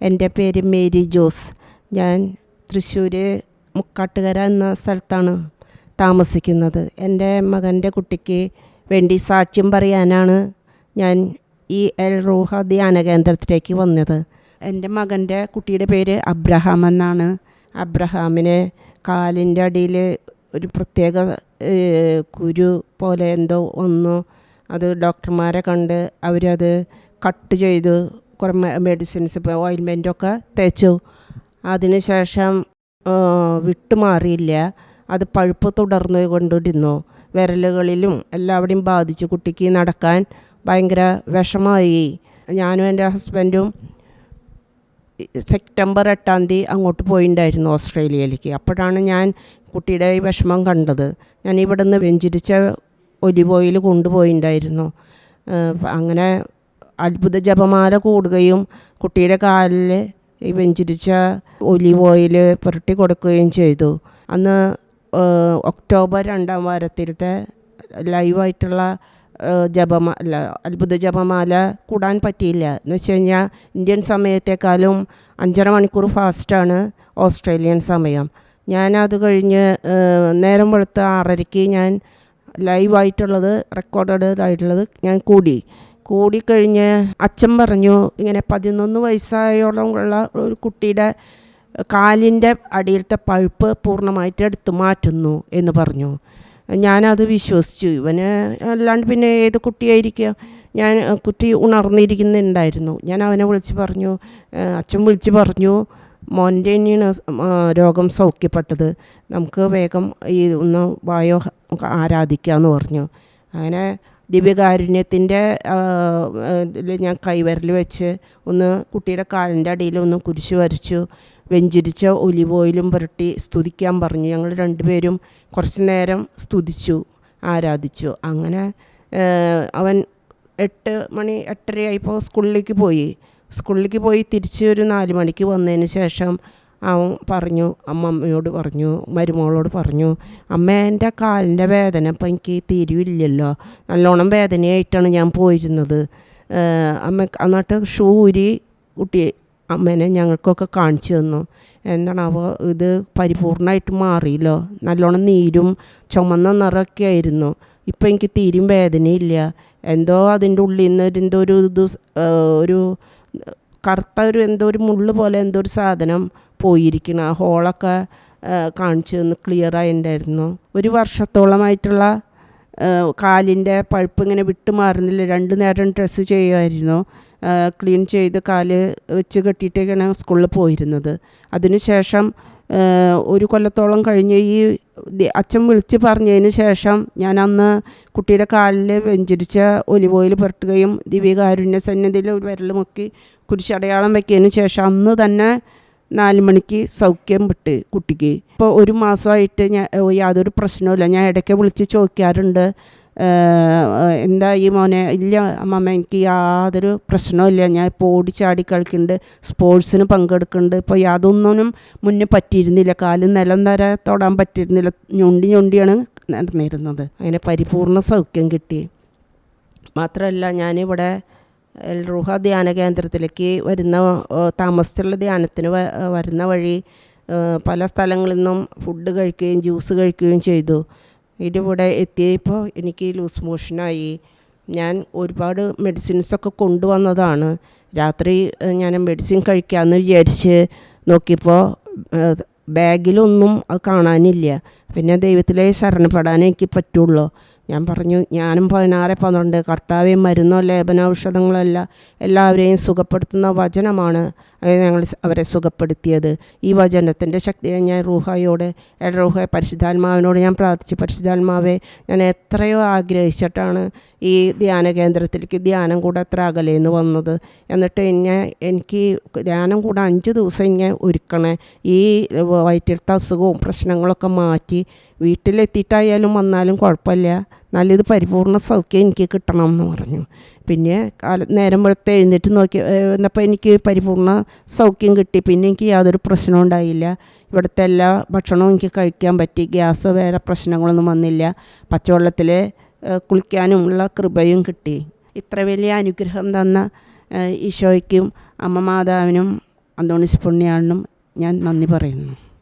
എന്റെ പേര് മേരി ജോസ്. ഞാൻ തൃശ്ശൂർ മുക്കാട്ടുകര എന്ന സ്ഥലത്താണ് താമസിക്കുന്നത്. എന്റെ മകന്റെ കുട്ടിക്ക് വേണ്ടി സാക്ഷ്യം പറയാനാണ് ഞാൻ ഈ എൽ റൂഹ ധ്യാന കേന്ദ്രത്തിലേക്ക് വന്നത്. എന്റെ മകന്റെ കുട്ടിയുടെ പേര് അബ്രഹാം എന്നാണ്. അബ്രഹാമിന് കാലിന്റെ അടിയിൽ ഒരു പ്രത്യേക കുരു പോലെ എന്തോ വന്നു. അത് ഡോക്ടർമാരെ കണ്ട് അവരത് കട്ട് ചെയ്തു. കുറേ മെഡിസിൻസ് ഇപ്പോൾ ഓയിൻമെന്റൊക്കെ തേച്ചു. അതിനുശേഷം വിട്ടുമാറിയില്ല. അത് പഴുപ്പ് തുടർന്നു കൊണ്ടിരുന്നു. വിരലുകളിലും എല്ലാവിടെയും ബാധിച്ചു. കുട്ടിക്ക് നടക്കാൻ ഭയങ്കര വിഷമായി. ഞാനും എന്റെ ഹസ്ബൻഡും സെപ്റ്റംബർ എട്ടാം തീയതി അങ്ങോട്ട് പോയിണ്ടായിരുന്നു ഓസ്ട്രേലിയയിലേക്ക്. അപ്പോഴാണ് ഞാൻ കുട്ടിയുടെ ഈ വിഷമം കണ്ടത്. ഞാൻ ഇവിടെ നിന്ന് വെഞ്ചിരിച്ച ഒലിവ് ഓയിൽ കൊണ്ടുപോയിണ്ടായിരുന്നു. അങ്ങനെ അത്ഭുത ജപമാല കൂടുകയും കുട്ടിയുടെ കാലിൽ ഈ വെഞ്ചിരിച്ച ഒലിവ് ഓയിൽ പുരട്ടി കൊടുക്കുകയും ചെയ്തു. അന്ന് ഒക്ടോബർ രണ്ടാം വാരത്തിലത്തെ ലൈവായിട്ടുള്ള ജപമാ അല്ല അത്ഭുത ജപമാല കൂടാൻ പറ്റിയില്ല. എന്ന് വെച്ച് കഴിഞ്ഞാൽ ഇന്ത്യൻ സമയത്തേക്കാളും അഞ്ചര മണിക്കൂർ ഫാസ്റ്റാണ് ഓസ്ട്രേലിയൻ സമയം. ഞാനത് കഴിഞ്ഞ് നേരം വെളുത്ത ആറരയ്ക്ക് ഞാൻ ലൈവായിട്ടുള്ളത് റെക്കോർഡഡ് ആയിട്ടുള്ളത് ഞാൻ കൂടി. കൂടിക്കഴിഞ്ഞ് അച്ഛൻ പറഞ്ഞു ഇങ്ങനെ പതിനൊന്ന് വയസ്സായോളം ഉള്ള ഒരു കുട്ടിയുടെ കാലിന്റെ അടിയിലത്തെ പഴുപ്പ് പൂർണമായിട്ട് എടുത്തു മാറ്റുന്നു എന്ന് പറഞ്ഞു. ഞാനത് വിശ്വസിച്ചു. ഇവന് അല്ലാണ്ട് പിന്നെ ഏത് കുട്ടിയായിരിക്കുക ഞാൻ കുട്ടി ഉണർന്നിരിക്കുന്നുണ്ടായിരുന്നു. ഞാൻ അവനെ വിളിച്ച് പറഞ്ഞു അച്ഛൻ വിളിച്ച് പറഞ്ഞു മോന്റെ തന്നെയാണ് രോഗം സൗഖ്യപ്പെട്ടത്. നമുക്ക് വേഗം ഈ ഒന്ന് വായോ ആരാധിക്കാമെന്ന് പറഞ്ഞു. അങ്ങനെ ദിവ്യകാരുണ്യത്തിന്റെ ഞാൻ കൈവിരൽ വെച്ച് ഒന്ന് കുട്ടിയുടെ കാലിന്റെ അടിയിൽ ഒന്ന് കുരിശ് വരച്ചു. വെഞ്ചിരിച്ച ഒലിവ് ഓയിലും പുരട്ടി സ്തുതിക്കാൻ പറഞ്ഞു. ഞങ്ങൾ രണ്ടുപേരും കുറച്ച് നേരം സ്തുതിച്ചു ആരാധിച്ചു. അങ്ങനെ അവൻ എട്ട് മണി എട്ടരയായപ്പോൾ സ്കൂളിലേക്ക് പോയി. സ്കൂളിലേക്ക് പോയി തിരിച്ച് ഒരു നാല് മണിക്ക് വന്നതിന് ശേഷം അവൻ പറഞ്ഞു അമ്മമ്മയോട് പറഞ്ഞു മരുമോളോട് പറഞ്ഞു അമ്മ എന്റെ കാലിന്റെ വേദന ഇപ്പം എനിക്ക് തീരുവില്ലല്ലോ. നല്ലോണം വേദനയായിട്ടാണ് ഞാൻ പോയിരുന്നത്. അമ്മ എന്നിട്ട് ഷൂ ഊരി കുട്ടി അമ്മേനെ ഞങ്ങൾക്കൊക്കെ കാണിച്ചു തന്നു. എന്താണാവോ ഇത് പരിപൂർണമായിട്ട് മാറിയല്ലോ? നല്ലോണം നീരും ചുമന്ന നിറമൊക്കെ ആയിരുന്നു. ഇപ്പം എനിക്ക് തീരും വേദനയില്ല. എന്തോ അതിന്റെ ഉള്ളിൽ നിന്ന് ഒരു എന്തോ ഒരു ഇത് ഒരു കറുത്ത ഒരു എന്തോ ഒരു മുള്ളു പോലെ എന്തോ ഒരു സാധനം പോയിരിക്കണം. ആ ഹോളൊക്കെ കാണിച്ച് തന്നു ക്ലിയർ ആയിട്ടുണ്ടായിരുന്നു ഒരു വർഷത്തോളമായിട്ടുള്ള കാലിന്റെ പഴുപ്പ് ഇങ്ങനെ വിട്ടു മാറുന്നില്ല. രണ്ട് നേരം ഡ്രസ്സ് ചെയ്യുമായിരുന്നു ക്ലീൻ ചെയ്ത് കാൽ വെച്ച് കെട്ടിയിട്ടൊക്കെയാണ് സ്കൂളിൽ പോയിരുന്നത്. അതിനുശേഷം ഒരു കൊല്ലത്തോളം കഴിഞ്ഞ് ഈ അച്ഛൻ വിളിച്ച് പറഞ്ഞതിന് ശേഷം ഞാൻ അന്ന് കുട്ടിയുടെ കാലിൽ വെഞ്ചരിച്ച ഒലിവ് ഓയിൽ പുരട്ടുകയും ദിവ്യകാരുണ്യ സന്നിധിയിൽ ഒരു വിരൽ മുക്കി കുരിശടയാളം വയ്ക്കിയതിന് ശേഷം അന്ന് തന്നെ നാല് മണിക്ക് സൗഖ്യം വിട്ട് കുട്ടിക്ക്. ഇപ്പോൾ ഒരു മാസമായിട്ട് ഞാൻ യാതൊരു പ്രശ്നവുമില്ല. ഞാൻ ഇടയ്ക്ക് വിളിച്ച് ചോദിക്കാറുണ്ട്. എന്താ ഈ മോനെ? ഇല്ല അമ്മമ്മ എനിക്ക് യാതൊരു പ്രശ്നവുമില്ല ഞാൻ ഇപ്പോൾ ഓടി ചാടി കളിക്കുന്നുണ്ട്. സ്പോർട്സിന് പങ്കെടുക്കുന്നുണ്ട്. ഇപ്പോൾ യാതൊന്നും മുന്നേ പറ്റിയിരുന്നില്ല. കാൽ നിലം വരെ തൊടാൻ പറ്റിയിരുന്നില്ല. ഞൊണ്ടി ഞൊണ്ടിയാണ് നടന്നിരുന്നത്. അങ്ങനെ പരിപൂർണ സൗഖ്യം കിട്ടി. മാത്രമല്ല ഞാനിവിടെ എൽ ധ്യാന കേന്ദ്രത്തിലേക്ക് വരുന്ന താമസിച്ചുള്ള ധ്യാനത്തിന് വരുന്ന വഴി പല സ്ഥലങ്ങളിൽ നിന്നും ഫുഡ് കഴിക്കുകയും ജ്യൂസ് കഴിക്കുകയും ചെയ്തു. ഇതിവിടെ എത്തിയപ്പോൾ എനിക്ക് ലൂസ് മോഷനായി ഞാൻ ഒരുപാട് മെഡിസിൻസൊക്കെ കൊണ്ടുവന്നതാണ്. രാത്രി ഞാൻ മെഡിസിൻ കഴിക്കാമെന്ന് വിചാരിച്ച് നോക്കിയപ്പോൾ ബാഗിലൊന്നും അത് കാണാനില്ല. പിന്നെ ദൈവത്തിലെ ശരണപ്പെടാനേ എനിക്ക് പറ്റുള്ളൂ. ഞാൻ പറഞ്ഞു ഞാനും പതിനാറ് പന്ത്രണ്ട് കർത്താവെ മരുന്നോ ലേപനൌഷധങ്ങളല്ല എല്ലാവരെയും സുഖപ്പെടുത്തുന്ന വചനമാണ്. ഞങ്ങൾ അവരെ സുഖപ്പെടുത്തിയത്. ഈ വചനത്തിന്റെ ശക്തിയെ ഞാൻ റൂഹായോട് റൂഹ പരിശുദ്ധാത്മാവിനോട് ഞാൻ പ്രാർത്ഥിച്ചു. പരിശുദ്ധാത്മാവെ ഞാൻ എത്രയോ ആഗ്രഹിച്ചിട്ടാണ് ഈ ധ്യാന കേന്ദ്രത്തിലേക്ക് ധ്യാനം കൂടെ അത്ര അകലേന്ന് വന്നത്. എന്നിട്ട് എന്നെ എനിക്ക് ധ്യാനം കൂടെ അഞ്ച് ദിവസം ഇങ്ങനെ ഒരുക്കണേ. ഈ വയറ്റിലത്തെ അസുഖവും പ്രശ്നങ്ങളൊക്കെ മാറ്റി വീട്ടിലെത്തിയിട്ടായാലും വന്നാലും കുഴപ്പമില്ല. നല്ലത് പരിപൂർണ സൗഖ്യം എനിക്ക് കിട്ടണം എന്ന് പറഞ്ഞു. പിന്നെ കാല നേരം വെളുത്ത് എഴുന്നേറ്റ് നോക്കി എന്നപ്പോൾ എനിക്ക് പരിപൂർണ സൗഖ്യം കിട്ടി. പിന്നെ എനിക്ക് യാതൊരു പ്രശ്നവും ഉണ്ടായില്ല. ഇവിടുത്തെ എല്ലാ ഭക്ഷണവും എനിക്ക് കഴിക്കാൻ പറ്റി. ഗ്യാസോ വേറെ പ്രശ്നങ്ങളൊന്നും വന്നില്ല. പച്ചവെള്ളത്തിൽ കുളിക്കാനുമുള്ള കൃപയും കിട്ടി. ഇത്ര വലിയ അനുഗ്രഹം തന്ന ഈശോയ്ക്കും അമ്മ മാതാവിനും അന്തോണിസ് പുണ്യാളിനും ഞാൻ നന്ദി പറയുന്നു.